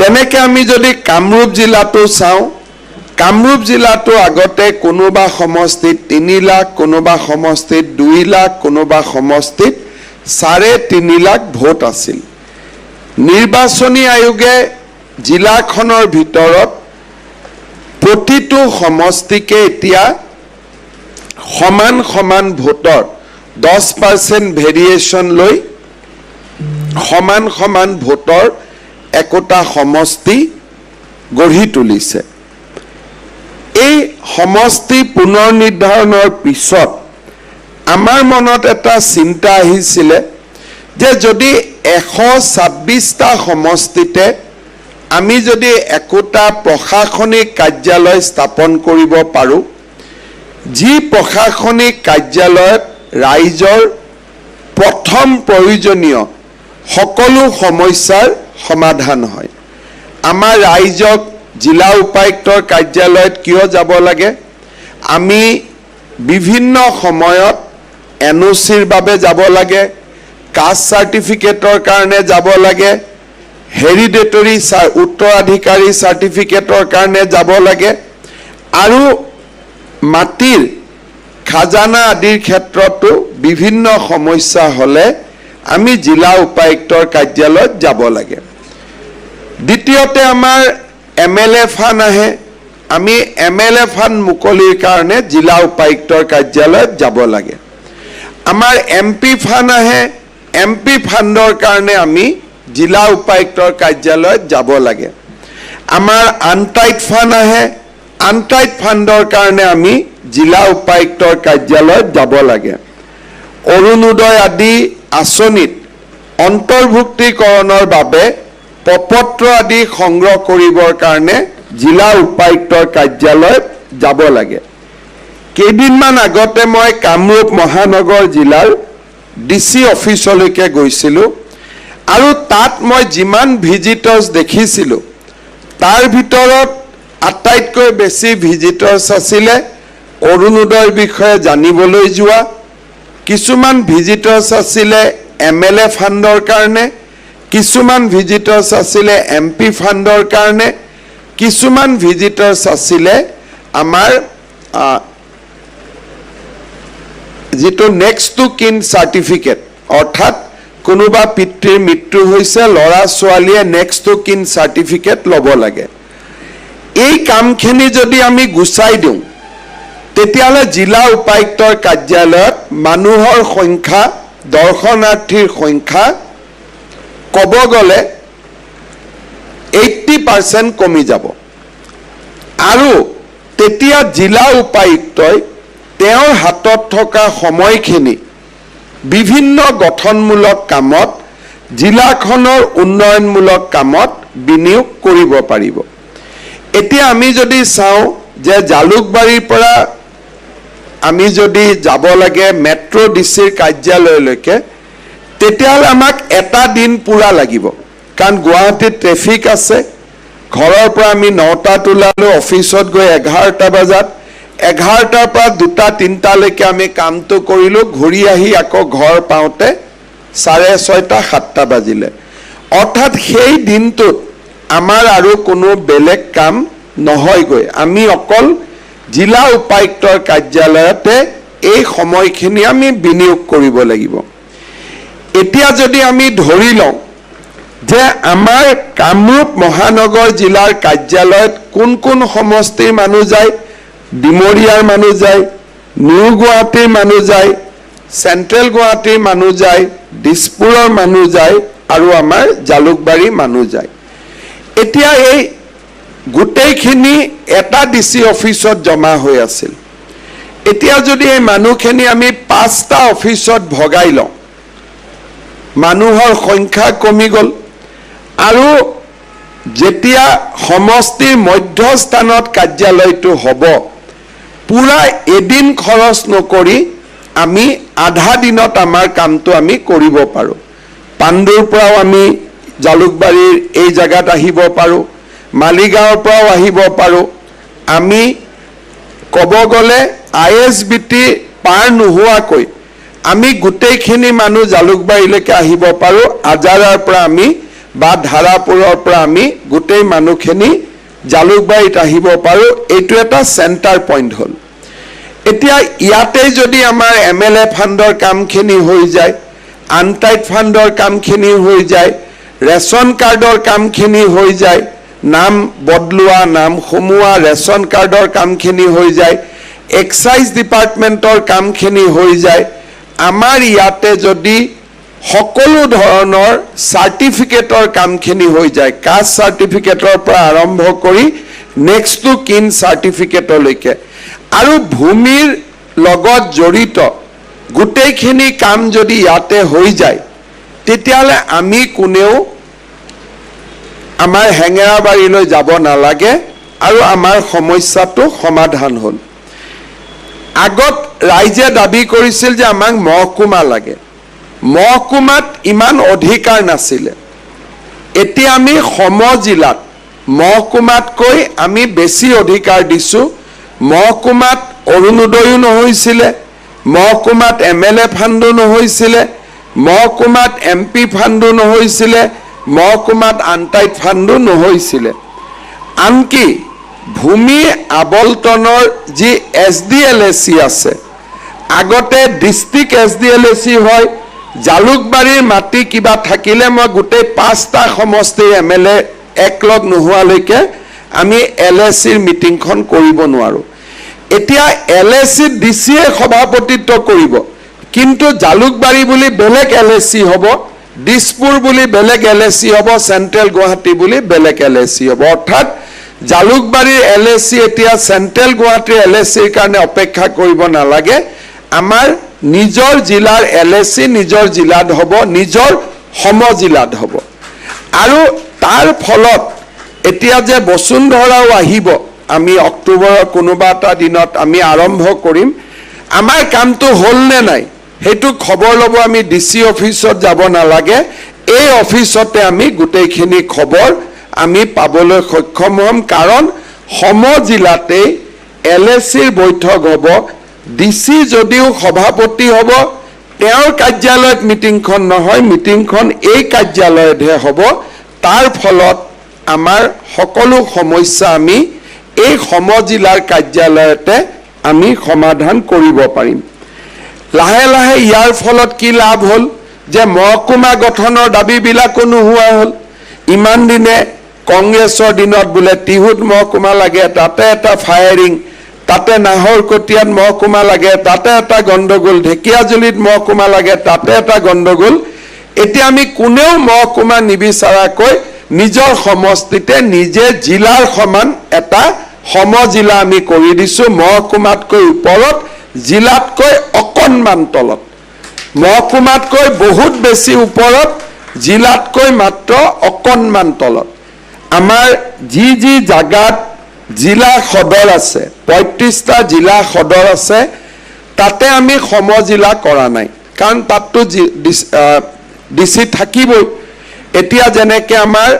তেনেকে আমি যদি কামৰূপ জিলাটো চাওঁ, কামৰূপ জিলাটো আগতে কোনোবা সমষ্টিত তিনি লাখ, কোনোবা সমষ্টিত দুই লাখ, কোনোবা সমষ্টিত চাৰে তিনি লাখ ভোট আছিল। নিৰ্বাচনী আয়োগে জিলাখনৰ ভিতৰত প্ৰতিটো সমষ্টিকে এতিয়া সমান সমান ভোটৰ দহ পাৰ্চেণ্ট ভেৰিয়েশ্যন লৈ সমান সমান ভোটৰ একোটা সমষ্টি গঢ়ি তুলিছে। এই সমষ্টি পুনৰ নিৰ্ধাৰণৰ পিছত আমাৰ মনত এটা চিন্তা আহিছিলে যে যদি এশ ছাব্বিছটা সমষ্টিতে আমি যদি একোটা প্ৰশাসনিক কাৰ্যালয় স্থাপন কৰিব পাৰোঁ যি প্ৰশাসনিক কাৰ্যালয়ত ৰাইজৰ প্ৰথম প্ৰয়োজনীয় সকলো সমস্যাৰ সমাধান হয়। আমাৰ ৰাইজক জিলা উপায়ুক্তৰ কাৰ্যালয়ত কিয় যাব লাগে? আমি বিভিন্ন সময়ত এন অ' চিৰ বাবে যাব লাগে, কাষ্ট চাৰ্টিফিকেটৰ কাৰণে যাব লাগে, হেৰিডেটৰী উত্তৰাধিকাৰী চাৰ্টিফিকেটৰ কাৰণে যাব লাগে, আৰু মাটিৰ, খাজানা আদিৰ ক্ষেত্ৰতো বিভিন্ন সমস্যা হ'লে আমি জিলা উপায়ুক্তৰ কাৰ্যালয়ত যাব লাগে। দ্বিতীয়তে আমাৰ এম এল এ ফাণ্ড আহে। আমি এম এল এ ফাণ্ড মুকলিৰ কাৰণে জিলা উপায়ুক্তৰ কাৰ্যালয়ত যাব লাগে। আমাৰ এম পি ফাণ্ড আহে। এম পি ফাণ্ডৰ কাৰণে আমি জিলা উপায়ুক্তৰ কাৰ্যালয়ত যাব লাগে। আমাৰ আনটাইড ফাণ্ড আহে। আনটাইড ফাণ্ডৰ কাৰণে আমি জিলা উপায়ুক্তৰ কাৰ্যালয়ত যাব লাগে। অৰুণোদয় আদি আঁচনিত অন্তৰ্ভুক্তিকৰণৰ বাবে প্ৰপত্ৰ আদি সংগ্ৰহ কৰিবৰ কাৰণে জিলা উপায়ুক্তৰ কাৰ্যালয়ত যাব লাগে। কেইদিনমান আগতে মই কামৰূপ মহানগৰ জিলাৰ ডি চি অফিচলৈকে গৈছিলোঁ আৰু তাত মই যিমান ভিজিটৰ্ছ দেখিছিলোঁ, তাৰ ভিতৰত আটাইতকৈ বেছি ভিজিটৰ্ছ আছিলে অৰুণোদয়ৰ বিষয়ে জানিবলৈ যোৱা কিছুমান ভিজিটৰ্ছ আছিলে এম এল এ ফাণ্ডৰ কাৰণে, কিছুমান ভিজিটৰ্ছ আছিলে এম পি ফাণ্ডৰ কাৰণে, কিছুমান ভিজিটৰ্ছ আছিলে আমাৰ যিটো নেক্সট টু কিন চাৰ্টিফিকেট অৰ্থাৎ কোনোবা পিতৃৰ মৃত্যু হৈছে, ল'ৰা ছোৱালীয়ে নেক্সট টু কিন চাৰ্টিফিকেট ল'ব লাগে। এই কামখিনি যদি আমি গুচাই দিওঁ তেতিয়াহ'লে জিলা উপায়ুক্তৰ কাৰ্যালয়ত মানুহৰ সংখ্যা, দৰ্শনাৰ্থীৰ সংখ্যা ক'ব গ'লে এইট্টি পাৰ্চেণ্ট কমি যাব। আৰু তেতিয়া জিলা উপায়ুক্তই তেওঁৰ হাতত থকা সময়খিনি বিভিন্ন গঠনমূলক কামত, জিলাখনৰ উন্নয়নমূলক কামত বিনিয়োগ কৰিব পাৰিব। এতিয়া আমি যদি চাওঁ যে জালুকবাৰীৰ পৰা আমি যদি যাব লাগে মেট্ৰ' ডি চিৰ কাৰ্যালয়লৈকে, তেতিয়াহ'লে আমাক এটা দিন পূৰা লাগিব। কাৰণ গুৱাহাটীত ট্ৰেফিক আছে, ঘৰৰ পৰা আমি নটাত ওলালোঁ অফিচত গৈ এঘাৰটা বজাত, এঘাৰটাৰ পৰা দুটা, তিনিটালৈকে আমি কামটো কৰিলোঁ, ঘূৰি আহি আকৌ ঘৰ পাওঁতে চাৰে ছয়টা, সাতটা বাজিলে। অৰ্থাৎ সেই দিনটোত আমাৰ আৰু কোনো বেলেগ কাম নহয়গৈ। আমি অকল জিলা উপায়ুক্তৰ কাৰ্যালয়তে এই সময়খিনি আমি বিনিয়োগ কৰিব লাগিব। এতিয়া যদি আমি ধৰি লওঁ যে আমাৰ কামৰূপ মহানগৰ জিলাৰ কাৰ্যালয়ত কোন কোন সমষ্টিৰ মানুহ যায় ডিমৰীয়াৰ মানুহ যায় নিউ গুৱাহাটীৰ মানুহ যায় চেণ্ট্ৰেল গুৱাহাটীৰ মানুহ যায় দিছপুৰৰ মানুহ যায় আৰু আমাৰ জালুকবাৰীৰ মানুহ যায়। এতিয়া এই গোটেইখিনি এটা ডি চি অফিচত জমা হৈ আছিল। এতিয়া যদি এই মানুহখিনি আমি পাঁচটা অফিচত ভগাই লওঁ, মানুহৰ সংখ্যা কমি গ'ল আৰু যেতিয়া সমষ্টিৰ মধ্যস্থানত কাৰ্যালয়টো হ'ব, পূৰা এদিন খৰচ নকৰি আমি আধা দিনত আমাৰ কামটো আমি কৰিব পাৰোঁ। পাণ্ডুৰ পৰাও আমি জালুকবাৰীৰ এই জেগাত আহিব পাৰোঁ, মালিগাঁৱৰ পৰাও আহিব পাৰোঁ। আমি ক'ব গ'লে আই এছ বি টি পাৰ নোহোৱাকৈ আমি গোটেইখিনি মানুহ জালুকবাৰীলৈকে আহিব পাৰোঁ। আজাৰাৰ পৰা আমি বা ধাৰাপুৰৰ পৰা আমি গোটেই মানুহখিনি জালুকবাৰীত আহিব পাৰোঁ। এইটো এটা চেণ্টাৰ পইণ্ট হ'ল। এতিয়া ইয়াতে যদি আমাৰ এম এল এ ফাণ্ডৰ কামখিনি হৈ যায়, আনটাইড ফাণ্ডৰ কামখিনি হৈ যায়, ৰেচন কাৰ্ডৰ কামখিনি হৈ যায়, নাম বদলোৱা, নাম সোমোৱা, ৰেচন কাৰ্ডৰ কামখিনি হৈ যায় এক্সাইজ ডিপাৰ্টমেণ্টৰ কামখিনি হৈ যায়। আমাৰ ইয়াতে যদি সকলো ধৰণৰ চাৰ্টিফিকেটৰ কামখিনি হৈ যায় কাষ্ট চাৰ্টিফিকেটৰ পৰা আৰম্ভ কৰি নেক্সট কিন চাৰ্টিফিকেটলৈকে আৰু ভূমিৰ লগত জড়িত গোটেইখিনি কাম যদি ইয়াতে হৈ যায়, তেতিয়াহ'লে আমি কোনেও আমাৰ হেঙেৰাবাৰীলৈ যাব নালাগে আৰু আমাৰ সমস্যাটো সমাধান হ'ল। আগত ৰাইজে দাবি কৰিছিল যে আমাক মহকুমা লাগে। মহকুমাত ইমান অধিকাৰ নাছিলে। এতিয়া আমি সম জিলাত মহকুমাতকৈ আমি বেছি অধিকাৰ দিছোঁ। মহকুমাত অৰুণোদয়ো নহৈছিলে। মহকুমাত এম এল এ ফাণ্ডো নহৈছিলে। মহকুমাত এম পি ফাণ্ডো নহৈছিলে। মহকুমাত আনটাইড ফাণ্ডো নহৈছিলে। আনকি ভূমি আবলটনৰ যি এছ ডি এল এ চি আছে, আগতে district S D L A C হয়, জালুকবাৰীৰ মাটি কিবা থাকিলে মই গোটেই পাঁচটা সমষ্টিৰ এম এল এ একলগ নোহোৱালৈকে আমি এল এ চিৰ মিটিংখন কৰিব নোৱাৰোঁ। এতিয়া এল এ চিত ডি চিয়ে সভাপতিত্ব কৰিব, কিন্তু জালুকবাৰী বুলি বেলেগ এল এ চি হ'ব, দিছপুৰ বুলি বেলেগ এল এ চি হ'ব, চেণ্ট্ৰেল গুৱাহাটী বুলি বেলেগ এল এ চি হ'ব। অৰ্থাৎ জালুকবাৰীৰ এল এ চি এতিয়া চেণ্ট্ৰেল গুৱাহাটীৰ এল এ চিৰ কাৰণে অপেক্ষা কৰিব নালাগে। আমাৰ নিজৰ জিলাৰ এল এ চি নিজৰ জিলাত হ'ব, নিজৰ সম জিলাত হ'ব। আৰু তাৰ ফলত এতিয়া যে বসুন্ধৰাও আহিব, আমি অক্টোবৰৰ কোনোবা এটা দিনত আমি আৰম্ভ কৰিম। আমাৰ কামটো হ'ল নে নাই, সেইটো খবৰ ল'ব আমি ডি চি অফিচত যাব নালাগে। এই অফিচতে আমি গোটেইখিনি খবৰ আমি পাবলৈ সক্ষম হ'ম কাৰণ সম জিলাতেই এল এ চিৰ বৈঠক হ'ব ডি চি যদিও সভাপতি হ'ব, তেওঁৰ কাৰ্যালয়ত মিটিংখন নহয়, মিটিংখন এই কাৰ্যালয়তহে হ'ব। তাৰ ফলত আমাৰ সকলো সমস্যা আমি এই সম জিলাৰ কাৰ্যালয়তে আমি সমাধান কৰিব পাৰিম। লাহে লাহে ইয়াৰ ফলত কি লাভ হ'ল? যে মহকুমা গঠনৰ দাবীবিলাকো নোহোৱা হ'ল। ইমান দিনে কংগ্ৰেছৰ দিনত বোলে টিহুত মহকুমা লাগে, তাতে এটা ফায়াৰিং তাতে নাহৰকটীয়াত মহকুমা লাগে, তাতে এটা গণ্ডগোল, ঢেকীয়াজুলিত মহকুমা লাগে, তাতে এটা গণ্ডগোল। এতিয়া আমি কোনেও মহকুমা নিবিচৰাকৈ নিজৰ সমষ্টিতে নিজে জিলাৰ সমান এটা সম জিলা আমি কৰি দিছোঁ, মহকুমাতকৈ ওপৰত, জিলাতকৈ অকণমান তলত। মহকুমাতকৈ বহুত বেছি ওপৰত, জিলাতকৈ মাত্ৰ অকণমান তলত। আমাৰ যি যি জাগাত জিলা সদৰ আছে পঁয়ত্ৰিছটা জিলা সদৰ আছে, তাতে আমি সমজিলা কৰা নাই। কাৰণ তাততো ডি থাকিবই। এতিয়া যেনেকে আমাৰ